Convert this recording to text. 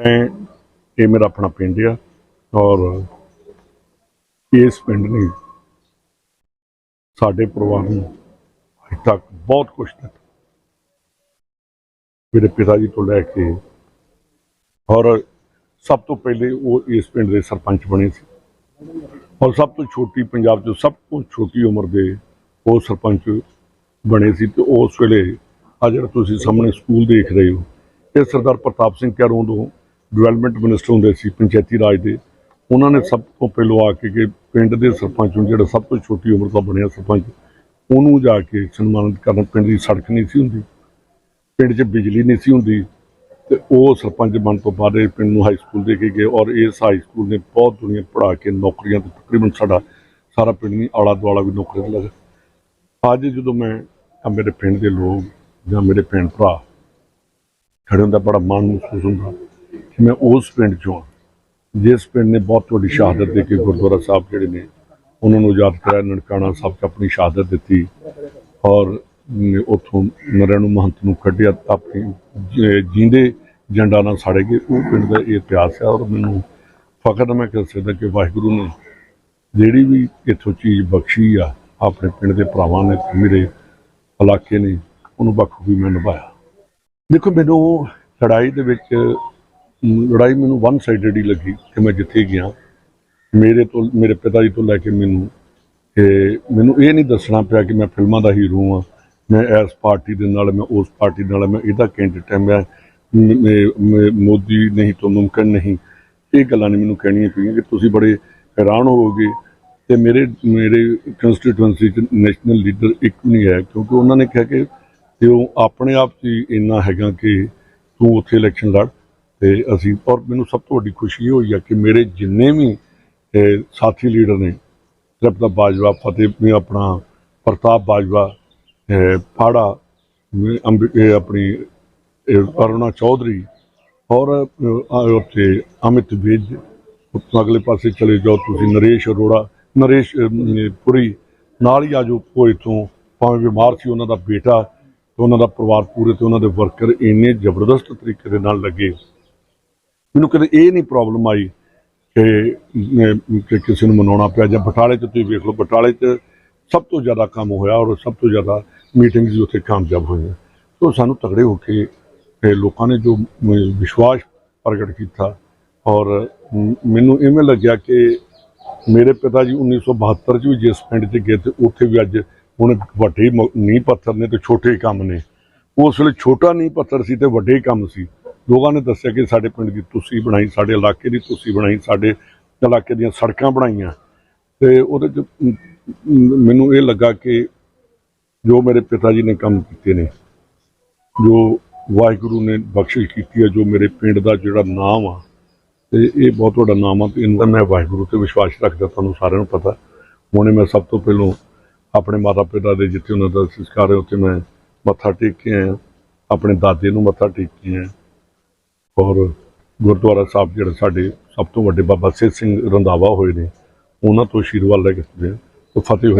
ਮੈਂ ਇਹ ਮੇਰਾ ਆਪਣਾ ਪਿੰਡ ਆ ਔਰ ਇਸ ਪਿੰਡ ਨੇ ਸਾਡੇ ਪਰਿਵਾਰ ਨੂੰ ਅੱਜ ਤੱਕ ਬਹੁਤ ਕੁਝ ਦਿੱਤਾ। ਮੇਰੇ ਪਿਤਾ ਜੀ ਤੋਂ ਲੈ ਕੇ ਔਰ ਸਭ ਤੋਂ ਪਹਿਲੇ ਉਹ ਇਸ ਪਿੰਡ ਦੇ ਸਰਪੰਚ ਬਣੇ ਸੀ। ਔਰ ਸਭ ਤੋਂ ਛੋਟੀ ਪੰਜਾਬ 'ਚ ਸਭ ਤੋਂ ਛੋਟੀ ਉਮਰ ਦੇ ਉਹ ਸਰਪੰਚ ਬਣੇ ਸੀ ਤੇ ਉਸ ਵੇਲੇ ਆ ਜਿਹੜਾ ਤੁਸੀਂ ਸਾਹਮਣੇ ਸਕੂਲ ਦੇਖ ਰਹੇ ਹੋ, ਇਹ ਸਰਦਾਰ ਪ੍ਰਤਾਪ ਸਿੰਘ ਕੈਰੋਂ ਤੋਂ ਡਿਵੈਲਪਮੈਂਟ ਮਿਨਿਸਟਰ ਹੁੰਦੇ ਸੀ, ਪੰਚਾਇਤੀ ਰਾਜ ਦੇ। ਉਹਨਾਂ ਨੇ ਸਭ ਤੋਂ ਪਹਿਲਾਂ ਆ ਕੇ ਕਿ ਪਿੰਡ ਦੇ ਸਰਪੰਚ ਨੂੰ ਜਿਹੜਾ ਸਭ ਤੋਂ ਛੋਟੀ ਉਮਰ ਦਾ ਬਣਿਆ ਸਰਪੰਚ, ਉਹਨੂੰ ਜਾ ਕੇ ਸਨਮਾਨਿਤ ਕਰਨ। ਪਿੰਡ ਦੀ ਸੜਕ ਨਹੀਂ ਸੀ ਹੁੰਦੀ, ਪਿੰਡ 'ਚ ਬਿਜਲੀ ਨਹੀਂ ਸੀ ਹੁੰਦੀ, ਤੇ ਉਹ ਸਰਪੰਚ ਬਣ ਤੋਂ ਬਾਅਦ ਇਹ ਪਿੰਡ ਨੂੰ ਹਾਈ ਸਕੂਲ ਦੇ ਕੇ ਗਏ ਔਰ ਇਸ ਹਾਈ ਸਕੂਲ ਨੇ ਬਹੁਤ ਦੁਨੀਆ ਪੜ੍ਹਾ ਕੇ ਨੌਕਰੀਆਂ ਤੇ ਤਕਰੀਬਨ ਸਾਡਾ, ਸਾਰਾ ਪਿੰਡ ਨਹੀਂ ਆਲਾ ਦੁਆਲਾ ਵੀ ਨੌਕਰੀਆਂ ਤੇ ਲੱਗਾ ਅੱਜ ਜਦੋਂ ਮੈਂ ਮੇਰੇ ਪਿੰਡ ਦੇ ਲੋਕ ਜਾਂ ਮੇਰੇ ਭੈਣ ਭਰਾ ਖੜੇ ਹੁੰਦਾ ਬੜਾ ਮਾਣ ਮਹਿਸੂਸ ਹੁੰਦਾ। ਕਿ ਮੈਂ ਉਸ ਪਿੰਡ ਚੋਂ ਹਾਂ, ਜਿਸ ਪਿੰਡ ਨੇ ਬਹੁਤ ਵੱਡੀ ਸ਼ਹਾਦਤ ਦੇ ਕੇ ਗੁਰਦੁਆਰਾ ਸਾਹਿਬ ਜਿਹੜੇ ਨੇ ਉਹਨਾਂ ਨੂੰ ਆਜ਼ਾਦ ਕਰਾਇਆ ਨਨਕਾਣਾ ਸਾਹਿਬ 'ਚ ਆਪਣੀ ਸ਼ਹਾਦਤ ਦਿੱਤੀ ਔਰ ਨ- ਉੱਥੋਂ ਨਰਿਆਣੂ ਮਹੰਤ ਨੂੰ ਕੱਢਿਆ ਆਪਣੀ ਜ- ਜੀਂਦੇ ਜੰਡਾ ਨਾਲ ਸਾੜੇ ਗਏ। ਉਹ ਪਿੰਡ ਦਾ ਇਹ ਇਤਿਹਾਸ ਹੈ ਔਰ ਮੈਨੂੰ ਫਖਰ ਹੈ ਮੈਂ ਕਹਿ ਸਕਦਾ ਕਿ ਵਾਹਿਗੁਰੂ ਨੇ ਜਿਹੜੀ ਵੀ ਇੱਥੋਂ ਚੀਜ਼ ਬਖਸ਼ੀ ਆ ਆਪਣੇ ਪਿੰਡ ਦੇ ਭਰਾਵਾਂ ਨੇ ਮੇਰੇ ਇਲਾਕੇ ਨੇ ਉਹਨੂੰ ਬਖੂਬੀ ਮੈਂ ਨਿਭਾਇਆ। ਦੇਖੋ ਮੈਨੂੰ ਲੜਾਈ ਦੇ ਵਿੱਚ ਲੜਾਈ ਮੈਨੂੰ ਵਨ ਸਾਈਡਡ ਹੀ ਲੱਗੀ ਕਿ ਮੈਂ ਜਿੱਥੇ ਗਿਆ। ਮੇਰੇ ਤੋਂ, ਮੇਰੇ ਪਿਤਾ ਜੀ ਤੋਂ ਲੈ ਕੇ ਮੈਨੂੰ। ਕਿ ਮੈਨੂੰ ਇਹ ਨਹੀਂ ਦੱਸਣਾ ਪਿਆ ਕਿ ਮੈਂ ਫਿਲਮਾਂ ਦਾ ਹੀਰੋ ਹਾਂ। ਮੈਂ ਇਸ ਪਾਰਟੀ ਦੇ ਨਾਲ, ਮੈਂ ਉਸ ਪਾਰਟੀ ਨਾਲ, ਮੈਂ ਇਹਦਾ ਕੈਂਡੀਡੇਟ ਹਾਂ। ਮੈਂ ਮੋਦੀ ਨਹੀਂ ਤੋਂ ਮੁਮਕਿਨ ਨਹੀਂ। ਇਹ ਗੱਲਾਂ ਨਹੀਂ ਮੈਨੂੰ ਕਹਿਣੀਆਂ ਪਈਆਂ ਕਿ ਤੁਸੀਂ ਬੜੇ ਹੈਰਾਨ ਹੋਵੋਗੇ। ਤੇ ਮੇਰੇ ਮੇਰੇ ਕੰਸਟੀਟੂਐਂਸੀ ਚ ਨੈਸ਼ਨਲ ਲੀਡਰ ਇੱਕ ਨਹੀਂ ਹੈ, ਕਿਉਂਕਿ ਉਹਨਾਂ ਨੇ ਕਿਹਾ ਕਿ ਤੇ ਉਹ ਆਪਣੇ ਆਪ 'ਚ ਹੀ ਇੰਨਾ ਹੈਗਾ ਕਿ ਤੂੰ ਉੱਥੇ ਇਲੈਕਸ਼ਨ ਲੜ। ਤੇ ਅਸੀਂ ਔਰ ਮੈਨੂੰ ਸਭ ਤੋਂ ਵੱਡੀ ਖੁਸ਼ੀ ਇਹ ਹੋਈ ਆ ਕਿ ਮੇਰੇ ਜਿੰਨੇ ਵੀ ਸਾਥੀ ਲੀਡਰ ਨੇ ਤ੍ਰਿਪਤਾ ਬਾਜਵਾ ਫਤਿਹ ਵੀ ਆਪਣਾ ਪ੍ਰਤਾਪ ਬਾਜਵਾ ਫਾੜਾ ਅੰਬ- ਆਪਣੀ ਅਰੁਣਾ ਚੌਧਰੀ ਔਰ ਅਹ, ਉੱਥੇ ਅਮਿਤ ਵਿਜ ਉੱਤੋਂ ਅਗਲੇ ਪਾਸੇ ਚਲੇ ਜਾਓ ਤੁਸੀਂ ਨਰੇਸ਼ ਅਰੋੜਾ ਨਰੇਸ਼ ਪੁਰੀ ਨਾਲ ਹੀ ਆਜੋ ਕੋਈ ਤੋਂ ਭਾਵੇਂ ਬਿਮਾਰ ਸੀ ਉਹਨਾਂ ਦਾ ਬੇਟਾ ਤੇ ਉਹਨਾਂ ਦਾ ਪਰਿਵਾਰ ਪੂਰੇ ਤੇ ਉਹਨਾਂ ਦੇ ਵਰਕਰ ਇੰਨੇ ਜ਼ਬਰਦਸਤ ਤਰੀਕੇ ਦੇ ਨਾਲ ਲੱਗੇ। ਮੈਨੂੰ ਕਦੇ ਇਹ ਨਹੀਂ ਪ੍ਰੋਬਲਮ ਆਈ ਕਿ ਕਿਸੇ ਨੂੰ ਮਨਾਉਣਾ ਪਿਆ ਜਾਂ ਬਟਾਲੇ 'ਚ ਤੁਸੀਂ ਵੇਖ ਲਓ, ਬਟਾਲੇ 'ਚ ਸਭ ਤੋਂ ਜ਼ਿਆਦਾ ਕੰਮ ਹੋਇਆ ਔਰ ਸਭ ਤੋਂ ਜ਼ਿਆਦਾ ਮੀਟਿੰਗਸ ਵੀ ਉੱਥੇ ਕਾਮਯਾਬ ਹੋਈਆਂ। ਸੋ ਸਾਨੂੰ ਤਗੜੇ ਹੋ ਕੇ ਲੋਕਾਂ ਨੇ ਜੋ ਵਿਸ਼ਵਾਸ ਪ੍ਰਗਟ ਕੀਤਾ ਔਰ ਮੈਨੂੰ ਇਵੇਂ ਲੱਗਿਆ ਕਿ ਮੇਰੇ ਪਿਤਾ ਜੀ 1972 ਚ ਵੀ ਜਿਸ ਪਿੰਡ 'ਚ ਗਏ ਤੇ ਉੱਥੇ ਵੀ ਅੱਜ ਹੁਣ ਵੱਡੇ ਨੀਂਹ ਪੱਥਰ ਨੇ ਤੇ ਛੋਟੇ ਕੰਮ ਨੇ। ਉਸ ਵੇਲੇ ਛੋਟਾ ਨੀਂਹ ਪੱਥਰ ਸੀ ਤੇ ਵੱਡੇ ਕੰਮ ਸੀ। ਲੋਕਾਂ ਨੇ ਦੱਸਿਆ ਕਿ ਸਾਡੇ ਪਿੰਡ ਦੀ ਤੁਸੀਂ ਬਣਾਈ, ਸਾਡੇ ਇਲਾਕੇ ਦੀ ਤੁਸੀਂ ਬਣਾਈ, ਸਾਡੇ ਇਲਾਕੇ ਦੀਆਂ ਸੜਕਾਂ ਬਣਾਈਆਂ। ਤੇ ਉਹਦੇ ਚ ਮੈਨੂੰ ਇਹ ਲੱਗਾ ਕਿ ਜੋ ਮੇਰੇ ਪਿਤਾ ਜੀ ਨੇ ਕੰਮ ਕੀਤੇ ਨੇ, ਜੋ ਵਾਹਿਗੁਰੂ ਨੇ ਬਖਸ਼ਿਸ਼ ਕੀਤੀ ਹੈ, ਜੋ ਮੇਰੇ ਪਿੰਡ ਦਾ ਜਿਹੜਾ ਨਾਮ ਆ, ਤੇ ਇਹ ਬਹੁਤ ਵੱਡਾ ਨਾਮ ਆ, ਤੇ ਇਹਨਾਂ ਦਾ ਮੈਂ ਵਾਹਿਗੁਰੂ ਤੇ ਵਿਸ਼ਵਾਸ ਰੱਖਦਾ, ਤੁਹਾਨੂੰ ਸਾਰਿਆਂ ਨੂੰ ਪਤਾ। ਹੁਣੇ ਮੈਂ ਸਭ ਤੋਂ ਪਹਿਲਾਂ ਆਪਣੇ ਮਾਤਾ ਪਿਤਾ ਦੇ ਜਿੱਥੇ ਉਹਨਾਂ ਦਾ ਸੰਸਕਾਰ ਹੈ ਉੱਥੇ ਮੈਂ ਮੱਥਾ ਟੇਕ ਕੇ ਆਇਆ। ਆਪਣੇ ਦਾਦੇ ਨੂੰ ਮੱਥਾ ਟੇਕ ਕੇ ਆਇਆ। ਔਰ ਗੁਰਦੁਆਰਾ ਸਾਹਿਬ ਜਿਹੜੇ ਸਾਡੇ ਸਭ ਤੋਂ ਵੱਡੇ ਬਾਬਾ ਸਿੱਧ ਸਿੰਘ ਰੰਧਾਵਾ ਹੋਏ ਨੇ, ਉਹਨਾਂ ਤੋਂ ਆਸ਼ੀਰਵਾਦ ਲੈ ਕੇ ਤੇ ਫਤਿਹ ਹੋਏ